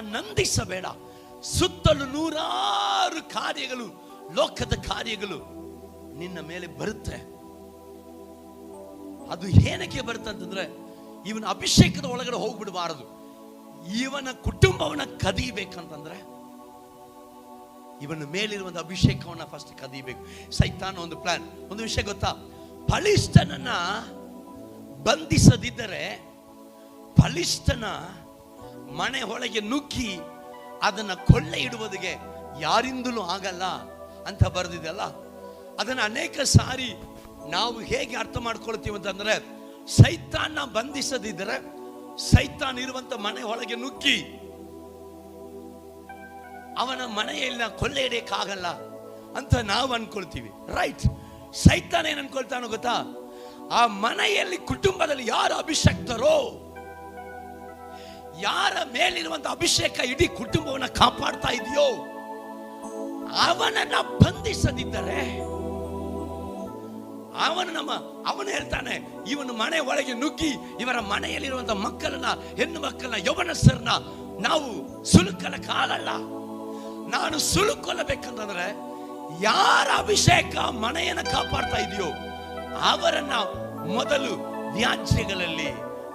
ನಂದಿಸಬೇಡ. ಸುತ್ತಲೂ ನೂರಾರು ಕಾರ್ಯಗಳು, ಲೋಕದ ಕಾರ್ಯಗಳು ನಿನ್ನ ಮೇಲೆ ಬರುತ್ತೆ. ಅದು ಏನಕ್ಕೆ ಬರುತ್ತೆ ಅಂತಂದ್ರೆ, ಇವನ ಅಭಿಷೇಕದ ಒಳಗಡೆ ಹೋಗ್ಬಿಡಬಾರದು. ಇವನ ಕುಟುಂಬವನ್ನ ಕದೀಬೇಕಂತಂದ್ರೆ, ಇವನ ಮೇಲಿರುವಂತ ಅಭಿಷೇಕವನ್ನ ಫಸ್ಟ್ ಕದೀಬೇಕು. ಸೈತಾನ ಒಂದು ಪ್ಲಾನ್ ಒಂದು ವಿಷಯ ಗೊತ್ತಾ? ಫಲಿಷ್ಠನನ್ನ ಬಂಧಿಸದಿದ್ದರೆ, ಫಲಿಷ್ಠನ ಮನೆ ಒಳಗೆ ನುಗ್ಗಿ ಅದನ್ನ ಕೊಳ್ಳೆ ಇಡುವುದಕ್ಕೆ ಯಾರಿಂದಲೂ ಆಗಲ್ಲ ಅಂತ ಬರೆದಿದೆಯಲ್ಲ? ಅದನ್ನ ಅನೇಕ ಸಾರಿ ನಾವು ಹೇಗೆ ಅರ್ಥ ಮಾಡ್ಕೊಳ್ತೀವಿ ಅಂತಂದ್ರೆ, ಸೈತಾನ ಬಂಧಿಸದಿದ್ದರೆ ಸೈತಾನ್ ಇರುವಂತ ಮನೆ ಒಳಗೆ ನುಗ್ಗಿ ಅವನ ಮನೆಯಲ್ಲಿ ಕೊಲ್ಲೆ ಹಿಡಿಯಕ್ಕಾಗಲ್ಲ ಅಂತ ನಾವು ಅನ್ಕೊಳ್ತೀವಿ. ರೈಟ್ ಸೈತಾನ ಏನ್ ಅನ್ಕೊಳ್ತಾನೋ ಗೊತ್ತಾ? ಆ ಮನೆಯಲ್ಲಿ ಕುಟುಂಬದಲ್ಲಿ ಯಾರು ಅಭಿಷಕ್ತರೋ ಯಾರ ಮೇಲಿರುವಂತ ಅಭಿಷೇಕ ಇಡೀ ಕುಟುಂಬವನ್ನ ಕಾಪಾಡ್ತಾ ಇದೆಯೋ, ಅವನನ್ನ ಬಂಧಿಸದಿದ್ದರೆ ಅವನು ನಮ್ಮ, ಅವನು ಹೇಳ್ತಾನೆ, ಇವನು ಮನೆ ಒಳಗೆ ನುಗ್ಗಿ, ಇವರ ಮನೆಯಲ್ಲಿರುವಂತ ಮಕ್ಕಳನ್ನ, ಹೆಣ್ಣು ಮಕ್ಕಳನ್ನ, ಯೌವನಸ್ಥರನ್ನ ನಾವು ಸುಲುಕಲ ಕಾಲಲ್ಲ ನಾನು ಸುಲುಕೊಲ್ಲಬೇಕಂತಂದ್ರೆ ಯಾರ ಅಭಿಷೇಕ ಮನೆಯನ್ನ ಕಾಪಾಡ್ತಾ ಇದೆಯೋ, ಅವರನ್ನ ಮೊದಲು ವ್ಯಾಜ್ಯಗಳಲ್ಲಿ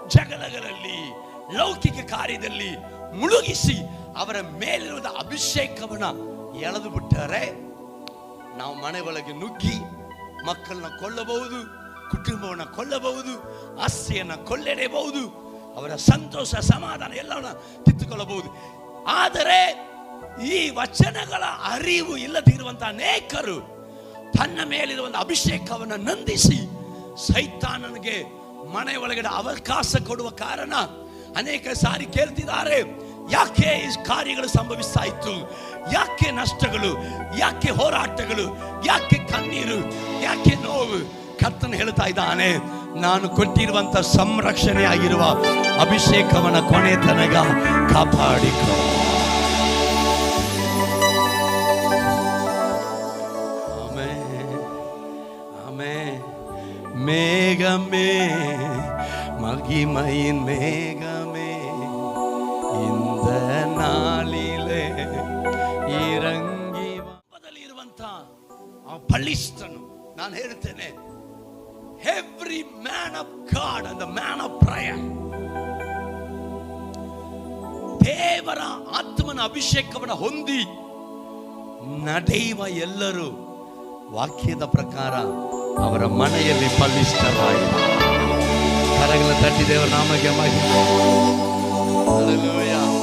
ಜಗಳಗಳಲ್ಲಿ ಲೌಕಿಕ ಕಾರ್ಯದಲ್ಲಿ ಮುಳುಗಿಸಿ ಅವರ ಮೇಲಿರುವ ಅಭಿಷೇಕವನ್ನ ಎಳೆದು ಬಿಟ್ಟರೆ ನಾವು ಮನೆ ಒಳಗೆ ನುಗ್ಗಿ ಮಕ್ಕಳನ್ನ ಕೊಳ್ಳಬಹುದು ಕುಟುಂಬವನ್ನ ಕೊಳ್ಳಬಹುದು ಆಸ್ತಿಯನ್ನ ಕೊಳ್ಳೆಡೆಯಬಹುದು ಅವರ ಸಂತೋಷ ಸಮಾಧಾನ ಎಲ್ಲವನ್ನ ಕಿತ್ತುಕೊಳ್ಳಬಹುದು ಆದರೆ ಈ ವಚನಗಳ ಅರಿವು ಇಲ್ಲದಿರುವಂತ ಅನೇಕರು ತನ್ನ ಮೇಲಿರುವಂತ ಅಭಿಷೇಕವನ್ನು ನಂದಿಸಿ ಸೈತಾನನಿಗೆ ಮನೆ ಒಳಗಡೆ ಅವಕಾಶ ಕೊಡುವ ಕಾರಣ ಅನೇಕ ಸಾರಿ ಕೇಳ್ತಿದ್ದಾರೆ ಯಾಕೆ ಈ ಕಾರ್ಯಗಳು ಸಂಭವಿಸ್ತಾ ಇತ್ತು ಯಾಕೆ ನಷ್ಟಗಳು ಯಾಕೆ ಹೋರಾಟಗಳು ಯಾಕೆ ಕಣ್ಣೀರು ಯಾಕೆ ನೋವು ಕರ್ತನ ಹೇಳ್ತಾ ಇದ್ದಾನೆ ನಾನು ಕೊಟ್ಟಿರುವಂತ ಸಂರಕ್ಷಣೆ ಆಗಿರುವ ಅಭಿಷೇಕವನ್ನ ಕೊನೆ ತನಕ ಕಾಪಾಡಿಕೊ ஆமென். ஆமென். மேகமே மகிமையின் மேகமே இந்த ನಾಳಿಲೆ ಇರಂಗಿ ಇರುವಂತ ಆ ಬಲಿಷ್ಠನು ನಾನು ಹೇಳ್ತೇನೆ every man of God and man of prayer ದೇವರ ಆತ್ಮನ ಅಭಿಷೇಕವನ್ನು ಹೊಂದಿ ನಡೆಯುವ ಎಲ್ಲರೂ ವಾಕ್ಯದ ಪ್ರಕಾರ ಅವರ ಮನೆಯಲ್ಲಿ ಬಲಿಷ್ಠರಾಗಿ ಕರಗಳ ತಟ್ಟಿ ದೇವರ ನಾಮಗೆ ಮಹಿಮೆ. Hallelujah.